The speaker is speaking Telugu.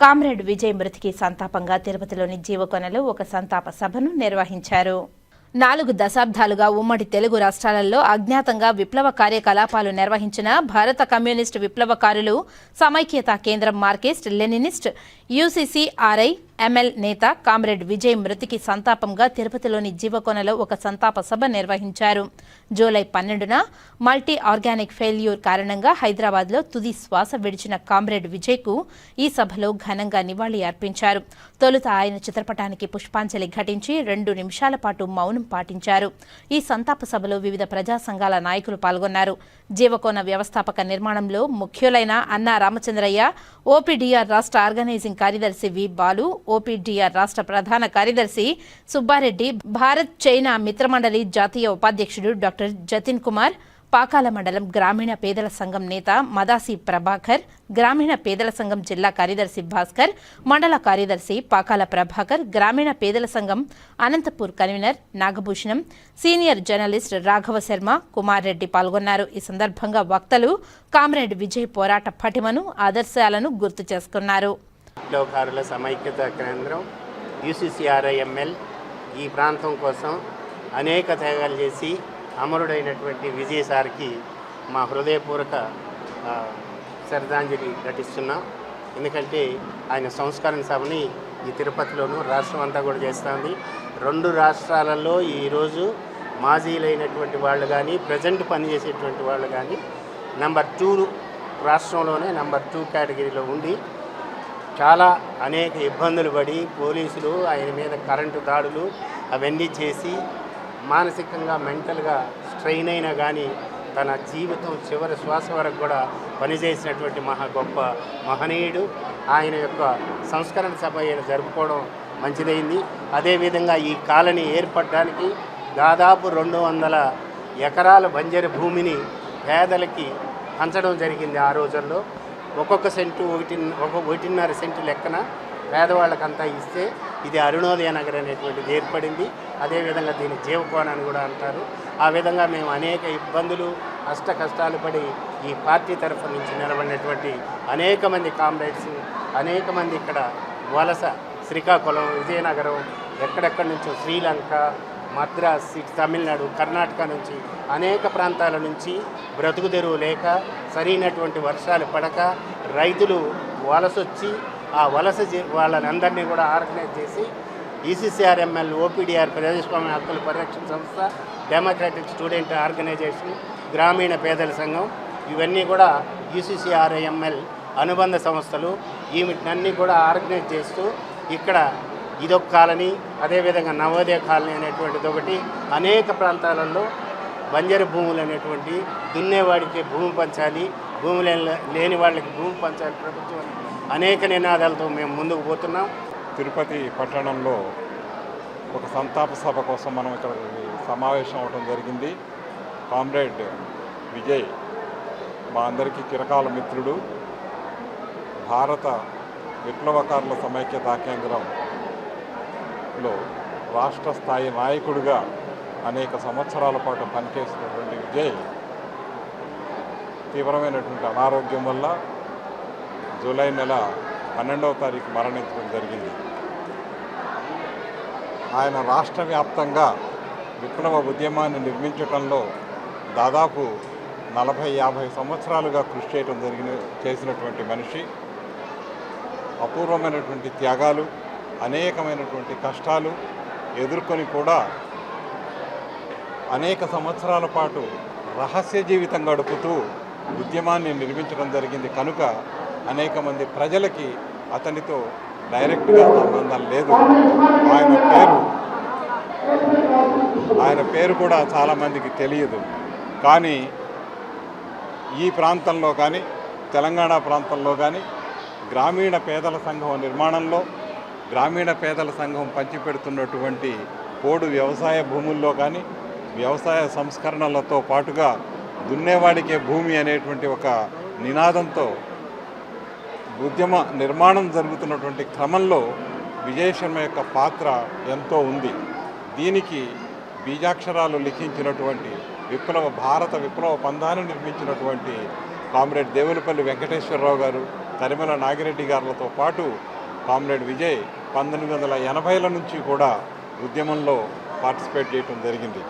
కామ్రేడ్ విజయ్ మృతికి సంతాపంగా తిరుపతిలోని జీవకొనలో ఒక సంతాప సభను నిర్వహించారు. నాలుగు దశాబ్దాలుగా ఉమ్మడి తెలుగు రాష్ట్రాలలో అజ్ఞాతంగా విప్లవ కార్యకలాపాలు నిర్వహించిన భారత కమ్యూనిస్టు విప్లవకారులు సమైక్యతా కేంద్రం మార్కిస్ట్ లెనినిస్ట్ యూసీసీఆర్ఐ ఎంఎల్ నేత కామ్రేడ్ విజయ్ మృతికి సంతాపంగా తిరుపతిలోని జీవకోనలో ఒక సంతాప సభ నిర్వహించారు. జూలై పన్నెండున మల్టీ ఆర్గానిక్ ఫెయిల్యూర్ కారణంగా హైదరాబాద్లో తుది శ్వాస విడిచిన కామ్రేడ్ విజయ్కు ఈ సభలో ఘనంగా నివాళి అర్పించారు. తొలుత ఆయన చిత్రపటానికి పుష్పాంజలి ఘటించి రెండు నిమిషాల పాటు మౌనం పాటించారు. ఈ సంతాప సభలో వివిధ ప్రజా సంఘాల నాయకులు పాల్గొన్నారు. జీవకోన వ్యవస్థాపక నిర్మాణంలో ముఖ్యులైన అన్నా రామచంద్రయ్య ఓపీడీఆర్ రాష్ట్ర ఆర్గనైజింగ్ కార్యదర్శి వి బాలు ఓపీడీఆర్ రాష్ట్ర ప్రధాన కార్యదర్శి సుబ్బారెడ్డి భారత్ చైనా మిత్రమండలి జాతీయ ఉపాధ్యక్షుడు డాక్టర్ జతిన్ కుమార్ పాకాల మండలం గ్రామీణ పేదల సంఘం నేత మదాసి ప్రభాకర్ గ్రామీణ పేదల సంఘం జిల్లా కార్యదర్శి భాస్కర్ మండల కార్యదర్శి పాకాల ప్రభాకర్ గ్రామీణ పేదల సంఘం Anantapur convener Nagabhushanam senior journalist Raghava Sharma Kumar Reddy పాల్గొన్నారు. ఈ సందర్భంగా వక్తలు కామ్రేడ్ విజయ్ పోరాట పటిమను ఆదర్శాలను గుర్తు చేసుకున్నారు. సమైక్యత కేంద్రం యూసీసీఆర్ఐఎంఎల్ ఈ ప్రాంతం కోసం అనేక త్యాగాలు చేసి అమరుడైనటువంటి విజయ్ సార్కి మా హృదయపూర్వక శ్రద్ధాంజలి ఘటిస్తున్నాం. ఎందుకంటే ఆయన సంస్కరణ సభని ఈ తిరుపతిలోనూ రాష్ట్రం అంతా కూడా చేస్తుంది. రెండు రాష్ట్రాలలో ఈరోజు మాజీలైనటువంటి వాళ్ళు కానీ ప్రజెంట్ పనిచేసేటువంటి వాళ్ళు కానీ నెంబర్ టూ రాష్ట్రంలోనే నెంబర్ టూ కేటగిరీలో ఉండి చాలా అనేక ఇబ్బందులు పడి పోలీసులు ఆయన మీద కరెంటు దాడులు అవన్నీ చేసి మానసికంగా మెంటల్గా స్ట్రెయిన్ అయినా కానీ తన జీవితం చివరి శ్వాస వరకు కూడా పనిచేసినటువంటి మహా గొప్ప మహనీయుడు. ఆయన యొక్క సంస్కరణ సభ జరుపుకోవడం మంచిదైంది. అదేవిధంగా ఈ కాలనీ ఏర్పడడానికి దాదాపు రెండు వందల ఎకరాల బంజరు భూమిని పేదలకి పంచడం జరిగింది ఆ రోజుల్లో. ఒక్కొక్క సెంటు ఒకటి ఒక ఒకటిన్నర సెంటు లెక్కన పేదవాళ్ళకంతా ఇస్తే ఇది అరుణోదయ నగర్ అనేటువంటిది ఏర్పడింది. అదేవిధంగా దీన్ని జీవకోణ అని కూడా అంటారు. ఆ విధంగా మేము అనేక ఇబ్బందులు అష్ట కష్టాలు పడి ఈ పార్టీ తరఫు నుంచి నిలబడినటువంటి అనేక మంది కామ్రేడ్స్ అనేక మంది ఇక్కడ వలస శ్రీకాకుళం విజయనగరం ఎక్కడెక్కడి నుంచో శ్రీలంక మద్రాస్ ఇటు తమిళనాడు కర్ణాటక నుంచి అనేక ప్రాంతాల నుంచి బ్రతుకుదెరువు లేక సరైనటువంటి వర్షాలు పడక రైతులు వలసొచ్చి ఆ వలస వాళ్ళని అందరినీ కూడా ఆర్గనైజ్ చేసి ఈసీసీఆర్ఎంఎల్ ఓపీడీఆర్ ప్రజాస్వామ్య హక్కుల పరిరక్షణ సంస్థ డెమోక్రాటిక్ స్టూడెంట్ ఆర్గనైజేషన్ గ్రామీణ పేదల సంఘం ఇవన్నీ కూడా యూసీసీఆర్ఐఎంఎల్ అనుబంధ సంస్థలు వీటినన్నీ కూడా ఆర్గనైజ్ చేస్తూ ఇక్కడ ఇదొక కాలనీ అదేవిధంగా నవోదయ కాలనీ అనేటువంటిది ఒకటి అనేక ప్రాంతాలలో బంజరు భూములు అనేటువంటి దున్నేవాడికి భూమి పంచాలి భూమి లేని లేని వాళ్ళకి భూమి పంచాలి ప్రభుత్వం. అనేక నినాదాలతో మేము ముందుకు పోతున్నాం. తిరుపతి పట్టణంలో ఒక సంతాప సభ కోసం మనం ఇక్కడ సమావేశం అవడం జరిగింది. కామ్రేడ్ విజయ్ మా అందరికీ చిరకాల మిత్రుడు. భారత విప్లవకారుల సమైక్యతా కేంద్రంలో రాష్ట్ర స్థాయి నాయకుడిగా అనేక సంవత్సరాల పాటు పనిచేసినటువంటి విజయ్ తీవ్రమైనటువంటి అనారోగ్యం వల్ల జూలై నెల పన్నెండవ తారీఖు మరణించడం జరిగింది. ఆయన రాష్ట్ర వ్యాప్తంగా విప్లవ ఉద్యమాన్ని నిర్మించటంలో దాదాపు నలభై యాభై సంవత్సరాలుగా కృషి చేయడం జరిగిన చేసినటువంటి మనిషి. అపూర్వమైనటువంటి త్యాగాలు అనేకమైనటువంటి కష్టాలు ఎదుర్కొని కూడా అనేక సంవత్సరాల పాటు రహస్య జీవితం గడుపుతూ ఉద్యమాన్ని నిర్మించడం జరిగింది. కనుక అనేక మంది ప్రజలకి అతనితో డైరెక్ట్గా సంబంధం లేదు. ఆయన పేరు ఆయన పేరు కూడా చాలామందికి తెలియదు. కానీ ఈ ప్రాంతంలో కానీ తెలంగాణ ప్రాంతంలో కానీ గ్రామీణ పేదల సంఘం నిర్మాణంలో గ్రామీణ పేదల సంఘం పంచిపెడుతున్నటువంటి పోడు వ్యవసాయ భూముల్లో కానీ వ్యవసాయ సంస్కరణలతో పాటుగా దున్నేవాడికే భూమి అనేటువంటి ఒక నినాదంతో ఉద్యమ నిర్మాణం జరుగుతున్నటువంటి క్రమంలో విజయశర్మ యొక్క పాత్ర ఎంతో ఉంది. దీనికి బీజాక్షరాలు లిఖించినటువంటి విప్లవ భారత విప్లవ పంధాన్ని నిర్మించినటువంటి కామ్రేడ్ దేవులపల్లి వెంకటేశ్వరరావు గారు తరిమల నాగిరెడ్డి గారులతో పాటు కామ్రేడ్ విజయ్ పంతొమ్మిది వందల ఎనభైల నుంచి కూడా ఉద్యమంలో పార్టిసిపేట్ చేయటం జరిగింది.